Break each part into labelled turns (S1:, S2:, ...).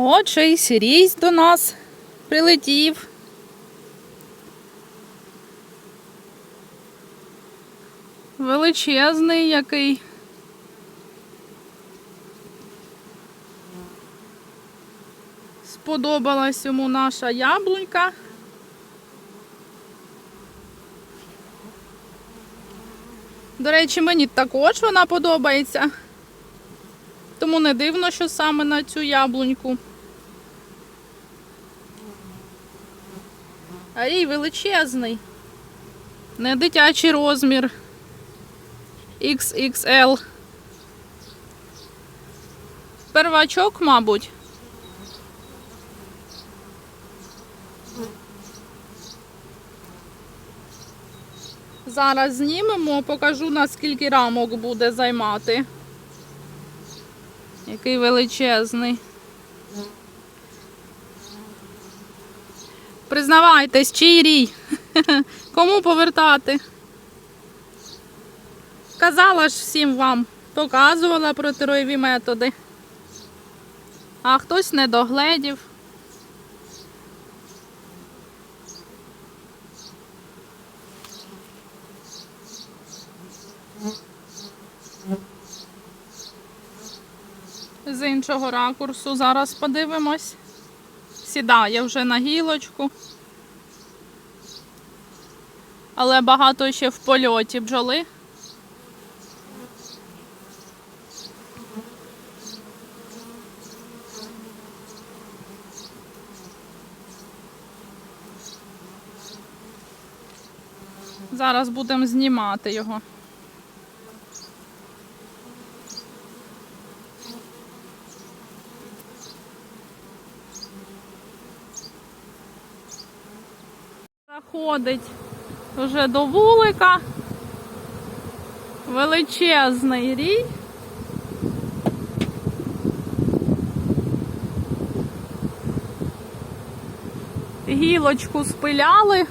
S1: От ще й до нас прилетів. Величезний який. Сподобалась йому наша яблунька. До речі, мені також вона подобається. Тому не дивно, що саме на цю яблуньку. А їй величезний. Не дитячий розмір. XXL. Первачок, мабуть. Зараз знімемо, покажу наскільки рамок буде займати. Який величезний. Признавайтесь, чий рій? Кому повертати? Казала ж всім вам, показувала протироєві методи. А хтось не догледів. З іншого ракурсу зараз подивимось. Сідає вже на гілочку. Але багато ще в польоті бджоли. Зараз будемо знімати його. Заходить вже до вулика. Величезний рій. Гілочку спиляли.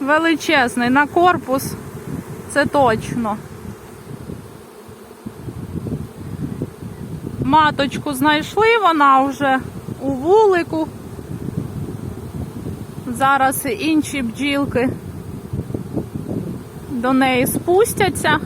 S1: Величезний на корпус, це точно. Маточку знайшли, вона вже у вулику. Зараз інші бджілки до неї спустяться.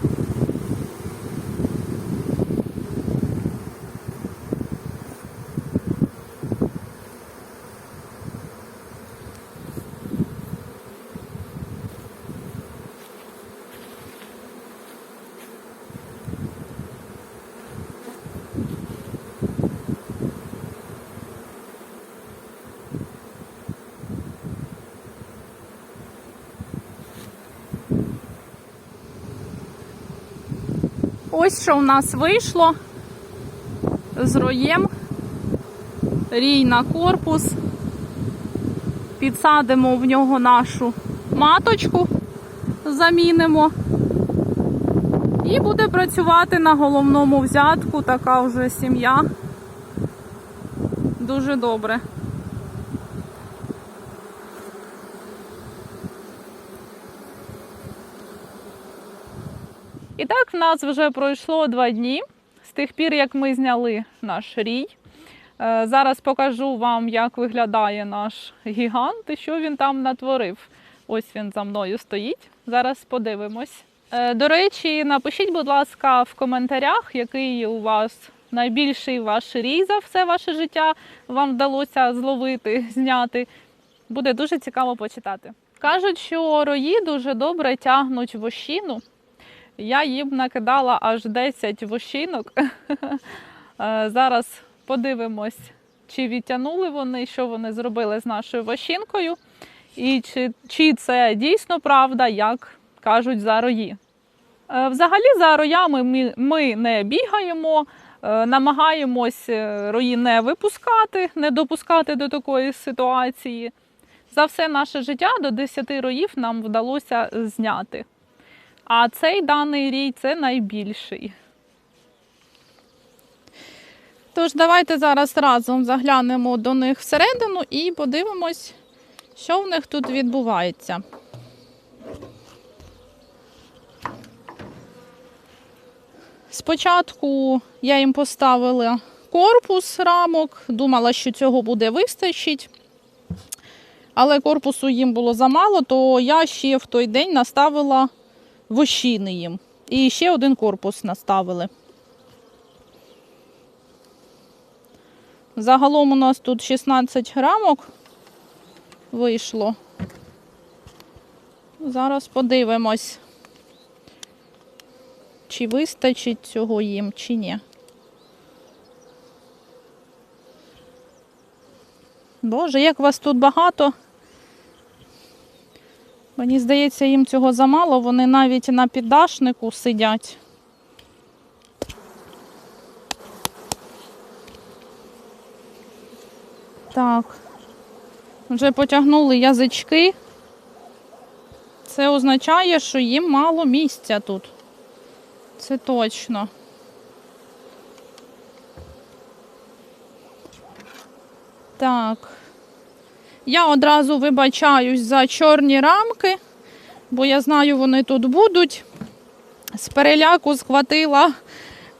S1: Ось що в нас вийшло з роєм. Рій на корпус. Підсадимо в нього нашу маточку, замінимо. І буде працювати на головному взятку така вже сім'я. Дуже добре. І так в нас вже пройшло два дні з тих пір, як ми зняли наш рій. Е, Зараз покажу вам, як виглядає наш гігант і що він там натворив. Ось він за мною стоїть. Зараз подивимось. Е, До речі, напишіть, будь ласка, в коментарях, який у вас найбільший ваш рій за все ваше життя вам вдалося зловити, зняти. Буде дуже цікаво почитати. Кажуть, що рої дуже добре тягнуть вощину. Я їм накидала аж 10 вощинок. Е, Зараз подивимось, чи відтягнули вони, що вони зробили з нашою вощинкою, і чи, чи це дійсно правда, як кажуть за рої. Е, Взагалі за роями ми, ми не бігаємо, е, намагаємось рої не випускати, не допускати до такої ситуації. За все наше життя до 10 роїв нам вдалося зняти. А цей даний рій це найбільший. Тож, давайте зараз разом заглянемо до них всередину і подивимось, що в них тут відбувається. Спочатку я їм поставила корпус рамок, думала, що цього буде вистачить. Але корпусу їм було замало, то я ще в той день наставила вощини їм. І ще один корпус наставили. Загалом у нас тут 16 рамок вийшло. Зараз подивимось, чи вистачить цього їм, чи ні. Боже, як вас тут багато. Мені здається, їм цього замало, вони навіть на піддашнику сидять. Так, вже потягнули язички. Це означає, що їм мало місця тут. Це точно. Так. Я одразу вибачаюсь за чорні рамки, бо я знаю, вони тут будуть. З переляку схватила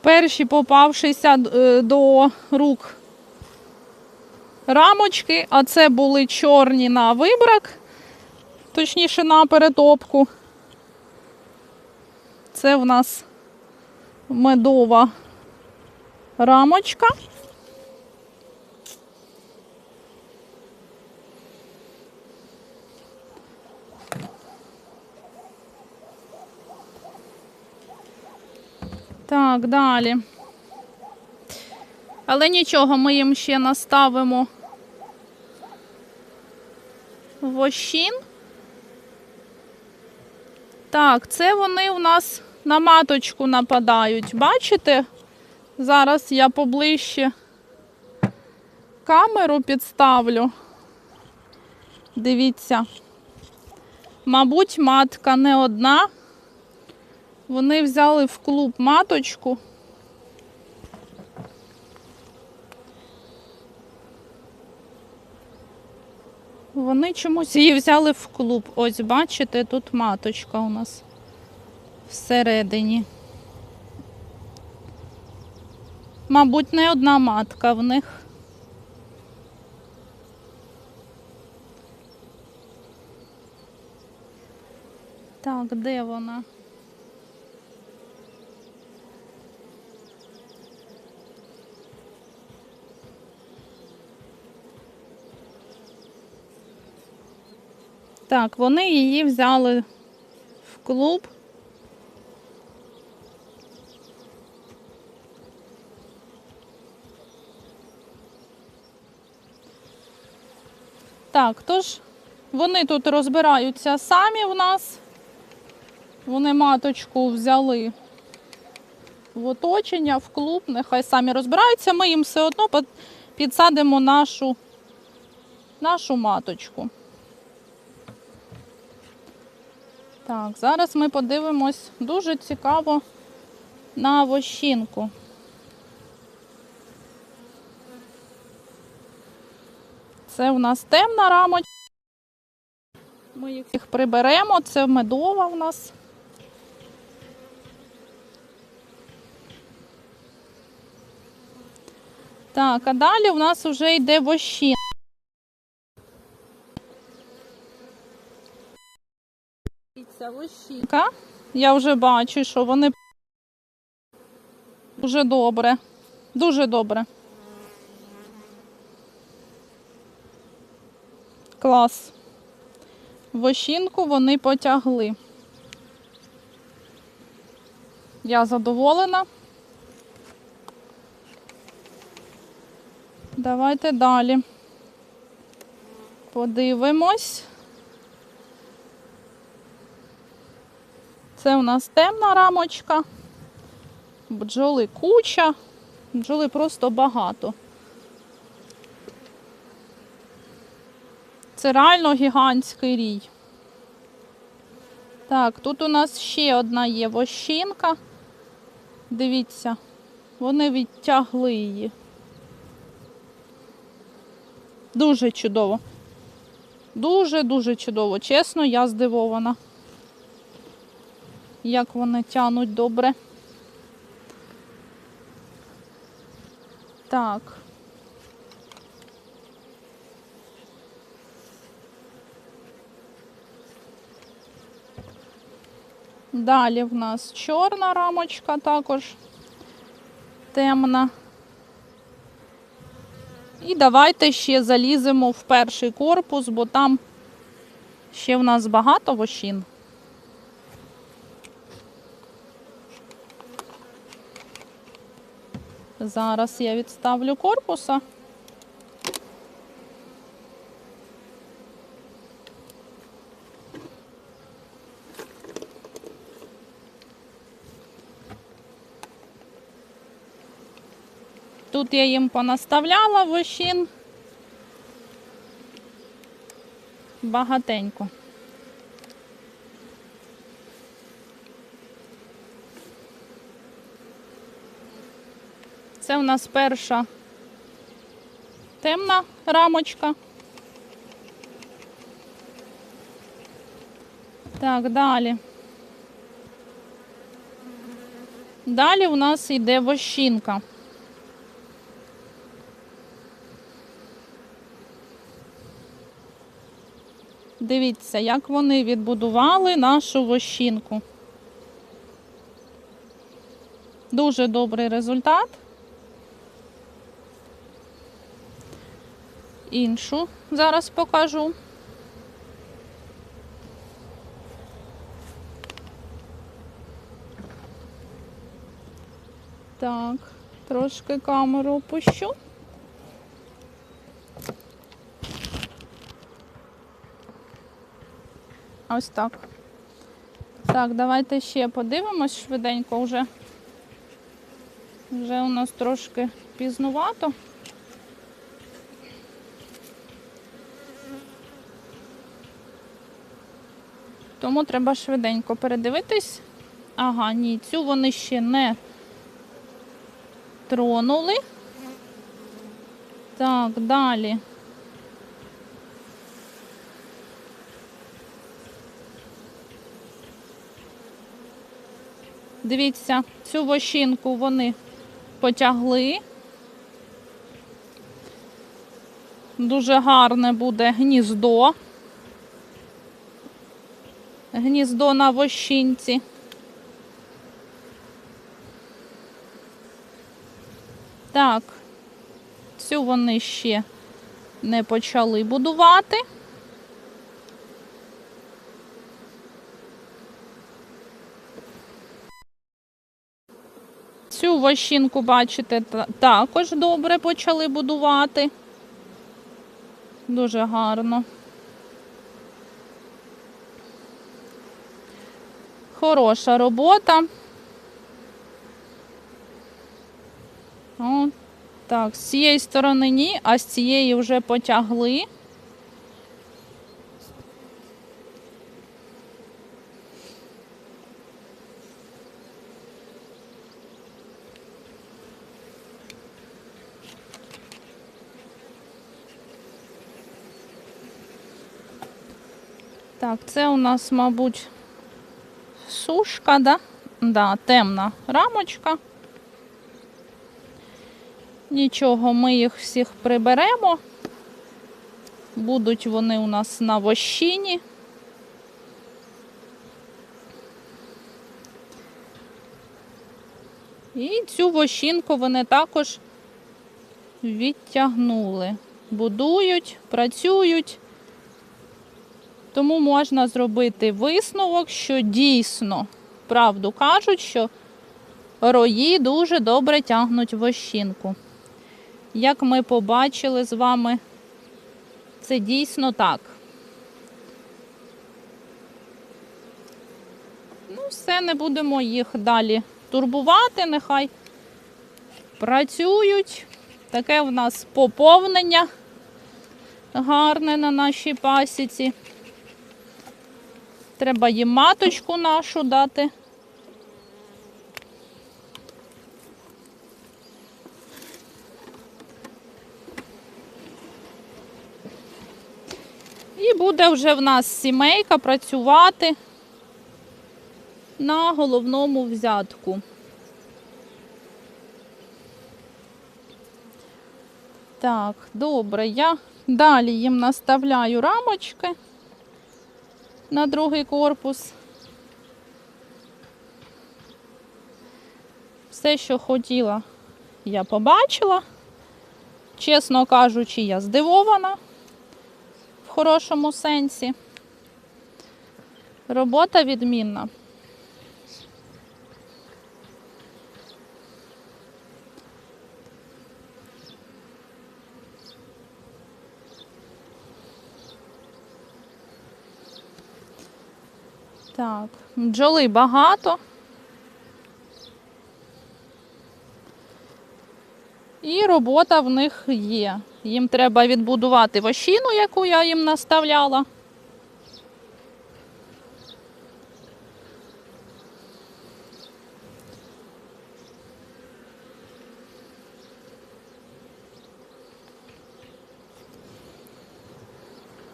S1: перші попавшися е, до рук рамочки, а це були чорні на вибрак, точніше на перетопку. Це в нас медова рамочка. Так, далі. Але нічого, ми їм ще наставимо вощін. Так, це вони у нас на маточку нападають. Бачите? Зараз я поближче камеру підставлю. Дивіться. Мабуть, матка не одна. Вони взяли в клуб маточку. Вони чомусь її взяли в клуб. Ось, бачите, тут маточка у нас всередині. Мабуть, не одна матка в них. Так, де вона? Так, вони її взяли в клуб. Так, тож вони тут розбираються самі в нас. Вони маточку взяли в оточення, в клуб, нехай самі розбираються. Ми їм все одно підсадимо нашу, нашу маточку. Так, зараз ми подивимось дуже цікаво на вощинку. Це у нас темна рамочка. Ми їх приберемо, це медова у нас. Так, а далі у нас вже йде вощина. Дивіться, вощинка. Я вже бачу, що вони дуже добре. Дуже добре. Клас. Вощинку вони потягли. Я задоволена. Давайте далі. Подивимось. Це у нас темна рамочка. Бджоли куча. Бджоли просто багато. Це реально гігантський рій. Так, тут у нас ще одна є вощинка. Дивіться, вони відтягли її. Дуже чудово. Дуже-дуже чудово. Чесно, я здивована. Як вони тянуть добре. Так. Далі в нас чорна рамочка також темна. І давайте ще заліземо в перший корпус, бо там ще в нас багато вощин. Зараз я відставлю корпуса. Тут я їм понаставляла вощин. Багатенько. Це у нас перша темна рамочка. Так, далі. Далі у нас йде вощинка. Дивіться, як вони відбудували нашу вощинку. Дуже добрий результат. Іншу зараз покажу. Так, трошки камеру опущу. Ось так. Так, давайте ще подивимось швиденько вже. Вже у нас трошки пізнувато. Тому треба швиденько передивитись. Ага, ні, цю вони ще не тронули. Так, далі. Дивіться, цю вощинку вони потягли. Дуже гарне буде гніздо. Гніздо на вощинці. Так, цю вони ще не почали будувати. Цю вощинку, бачите, також добре почали будувати. Дуже гарно. Хороша робота. О, так, з цієї сторони ні, а з цієї вже потягли. Так, це у нас, мабуть, сушка, да? Да, темна рамочка. Нічого, ми їх всіх приберемо. Будуть вони у нас на вощині. І цю вощинку вони також відтягнули. Будують, працюють. Тому можна зробити висновок, що дійсно, правду кажуть, що рої дуже добре тягнуть вощинку. Як ми побачили з вами, це дійсно так. Ну, все, не будемо їх далі турбувати, нехай працюють. Таке в нас поповнення гарне на нашій пасіці. Треба їм маточку нашу дати. І буде вже в нас сімейка працювати на головному взятку. Так, добре, я далі їм наставляю рамочки на другий корпус. Все, що хотіла, я побачила. Чесно кажучи, я здивована в хорошому сенсі. Робота відмінна. Так, бджоли багато. І робота в них є. Їм треба відбудувати вощину, яку я їм наставляла.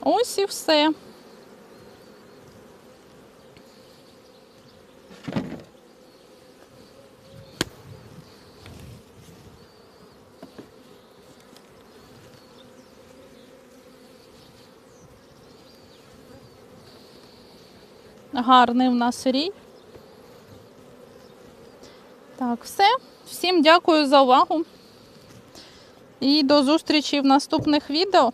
S1: Ось і все. Гарний в нас рій. Так, все. Всім дякую за увагу. І до зустрічі в наступних відео.